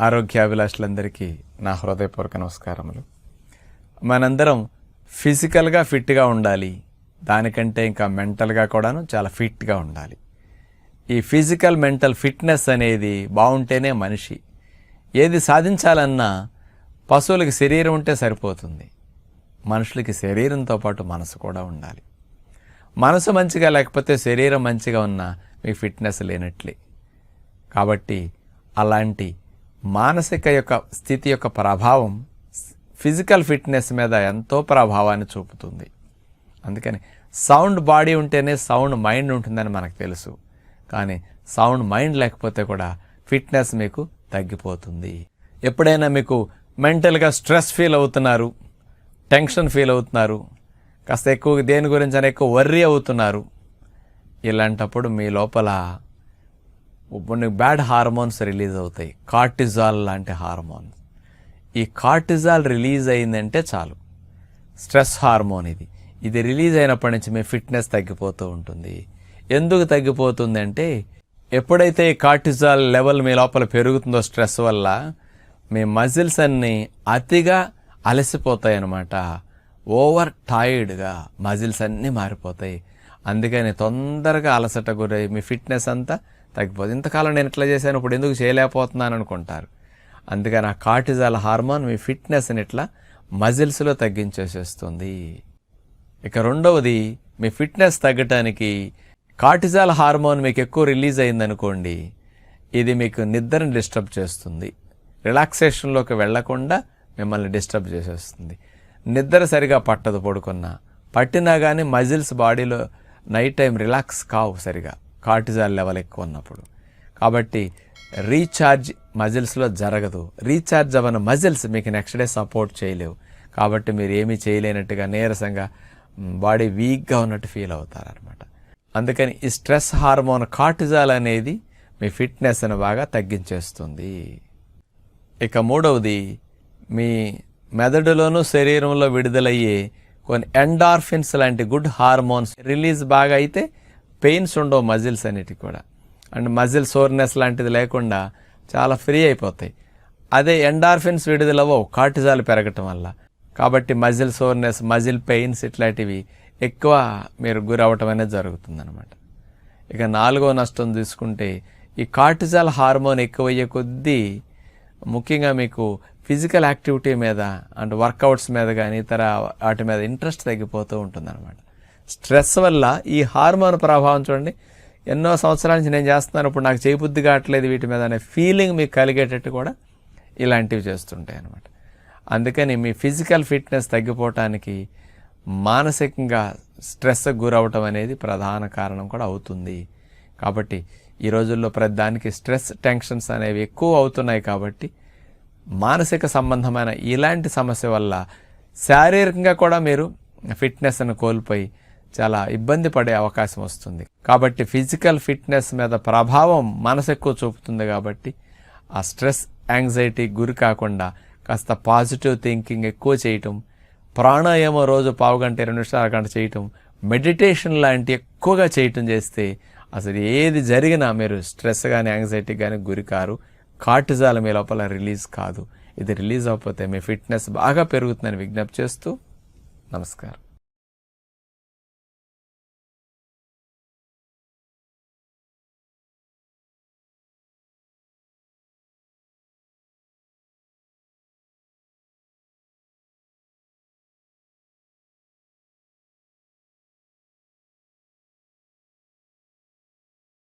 ఆరోగ్యాభిలాషులందరికీ నా హృదయపూర్వక నమస్కారములు. మనందరం ఫిజికల్గా ఫిట్గా ఉండాలి. దానికంటే ఇంకా మెంటల్గా కూడాను చాలా ఫిట్గా ఉండాలి. ఈ ఫిజికల్ మెంటల్ ఫిట్నెస్ అనేది బాగుంటేనే మనిషి. ఏది సాధించాలన్నా పశువులకి శరీరం ఉంటే సరిపోతుంది. మనుషులకి శరీరంతో పాటు మనసు కూడా ఉండాలి. మనసు మంచిగా లేకపోతే శరీరం మంచిగా ఉన్నా మీకు ఫిట్నెస్ లేనట్లే. కాబట్టి అలాంటి మానసిక యొక్క స్థితి యొక్క ప్రభావం ఫిజికల్ ఫిట్నెస్ మీద ఎంతో ప్రభావాన్ని చూపుతుంది. అందుకని సౌండ్ బాడీ ఉంటేనే సౌండ్ మైండ్ ఉంటుందని మనకు తెలుసు. కానీ సౌండ్ మైండ్ లేకపోతే కూడా ఫిట్నెస్ మీకు తగ్గిపోతుంది. ఎప్పుడైనా మీకు మెంటల్గా స్ట్రెస్ ఫీల్ అవుతున్నారు టెన్షన్ ఫీల్ అవుతున్నారు కాస్త ఎక్కువ దేని గురించి అని ఎక్కువ వర్రీ అవుతున్నారు ఇలాంటప్పుడు మీ లోపల కొన్ని బ్యాడ్ హార్మోన్స్ రిలీజ్ అవుతాయి. కార్టిజాల్ లాంటి హార్మోన్స్ ఈ కార్టిజాల్ రిలీజ్ అయిందంటే చాలు. స్ట్రెస్ హార్మోన్ ఇది. ఇది రిలీజ్ అయినప్పటి నుంచి మీ ఫిట్నెస్ తగ్గిపోతూ ఉంటుంది. ఎందుకు తగ్గిపోతుందంటే ఎప్పుడైతే ఈ కార్టిజాల్ లెవెల్ మీ లోపల పెరుగుతుందో స్ట్రెస్ వల్ల మీ మజిల్స్ అన్నీ అతిగా అలసిపోతాయి అన్నమాట ఓవర్ టైర్డ్గా మజిల్స్ అన్నీ మారిపోతాయి. అందుకని తొందరగా అలసట గురై మీ ఫిట్నెస్ అంతా తగ్గిపోతుంది ఇంతకాలం నేను ఇట్లా చేశాను ఇప్పుడు ఎందుకు చేయలేకపోతున్నాను అనుకుంటారు. అందుకని ఆ కార్టిజాల్ హార్మోన్ మీ ఫిట్నెస్ని ఇట్లా మజిల్స్లో తగ్గించేసేస్తుంది. ఇక రెండవది మీ ఫిట్నెస్ తగ్గటానికి కార్టిజాల్ హార్మోన్ మీకు ఎక్కువ రిలీజ్ అయిందనుకోండి ఇది మీకు నిద్రని డిస్టర్బ్ చేస్తుంది. రిలాక్సేషన్లోకి వెళ్ళకుండా మిమ్మల్ని డిస్టర్బ్ చేసేస్తుంది. నిద్ర సరిగా పట్టదు పడుకున్నా. పట్టినా కానీ మజిల్స్ బాడీలో నైట్ టైం రిలాక్స్ కావు సరిగా. కార్టిజాల్ లెవెల్ ఎక్కువ ఉన్నప్పుడు. కాబట్టి రీఛార్జ్ మజిల్స్లో జరగదు. రీఛార్జ్ అవ్వని మజిల్స్ మీకు నెక్స్ట్ డే సపోర్ట్ చేయలేవు. కాబట్టి మీరు ఏమీ చేయలేనట్టుగా నీరసంగా బాడీ వీక్గా ఉన్నట్టు ఫీల్ అవుతారనమాట అందుకని ఈ స్ట్రెస్ హార్మోన్ కార్టిజాల్ అనేది మీ ఫిట్నెస్ను బాగా తగ్గించేస్తుంది. ఇక మూడవది మీ మెదడులోనూ శరీరంలో విడుదలయ్యే కొన్ని ఎండార్ఫిన్స్ లాంటి గుడ్ హార్మోన్స్ రిలీజ్ బాగా అయితే పెయిన్స్ ఉండవు మజిల్స్ అనేటివి కూడా. అండ్ మజిల్ సోర్నెస్ లాంటిది లేకుండా చాలా ఫ్రీ అయిపోతాయి. అదే ఎండార్ఫిన్స్ విడుదలవో కార్టిజాల్ పెరగటం వల్ల. కాబట్టి మజిల్ సోర్నెస్ మజిల్ పెయిన్స్ ఇట్లాంటివి ఎక్కువ మీరు గురవటం అనేది జరుగుతుందనమాట ఇక నాలుగో నష్టం తీసుకుంటే ఈ కార్టిజాల్ హార్మోన్ ఎక్కువయ్యే కొద్దీ ముఖ్యంగా మీకు ఫిజికల్ యాక్టివిటీ మీద అండ్ వర్కౌట్స్ మీద కానీ ఇతర వాటి మీద ఇంట్రెస్ట్ తగ్గిపోతూ ఉంటుందన్నమాట. స్ట్రెస్ వల్ల ఈ హార్మోన్ ప్రభావం చూడండి. ఎన్నో సంవత్సరాల నుంచి నేను చేస్తున్నాను. ఇప్పుడు నాకు చేయబుద్ధి కావట్లేదు వీటి మీద అనే ఫీలింగ్ మీకు కలిగేటట్టు కూడా ఇలాంటివి చేస్తుంటాయి అనమాట అందుకని మీ ఫిజికల్ ఫిట్నెస్ తగ్గిపోవటానికి మానసికంగా స్ట్రెస్ గురవటం అనేది ప్రధాన కారణం కూడా అవుతుంది. కాబట్టి ఈ రోజుల్లో ప్రతి దానికి స్ట్రెస్ టెన్షన్స్ అనేవి ఎక్కువ అవుతున్నాయి కాబట్టి మానసిక సంబంధమైన ఇలాంటి సమస్య వల్ల శారీరకంగా కూడా మీరు ఫిట్నెస్ను కోల్పోయి చాలా ఇబ్బంది పడే అవకాశం వస్తుంది. కాబట్టి ఫిజికల్ ఫిట్నెస్ మీద ప్రభావం మనసు ఎక్కువ చూపుతుంది కాబట్టి ఆ స్ట్రెస్ యాంగ్జైటీ గురి కాకుండా కాస్త పాజిటివ్ థింకింగ్ ఎక్కువ చేయటం ప్రాణాయామం రోజు పావు గంట ఇరవై నిమిషాలు అరగంట చేయటం మెడిటేషన్ లాంటి ఎక్కువగా చేయటం చేస్తే అసలు ఏది జరిగినా మీరు స్ట్రెస్ కానీ యాంగ్జైటీ కానీ గురి కారు. మీ లోపల రిలీజ్ కాదు. ఇది రిలీజ్ అవ్వకపోతే మీ ఫిట్నెస్ బాగా పెరుగుతుందని విజ్ఞప్తి చేస్తూ నమస్కారం.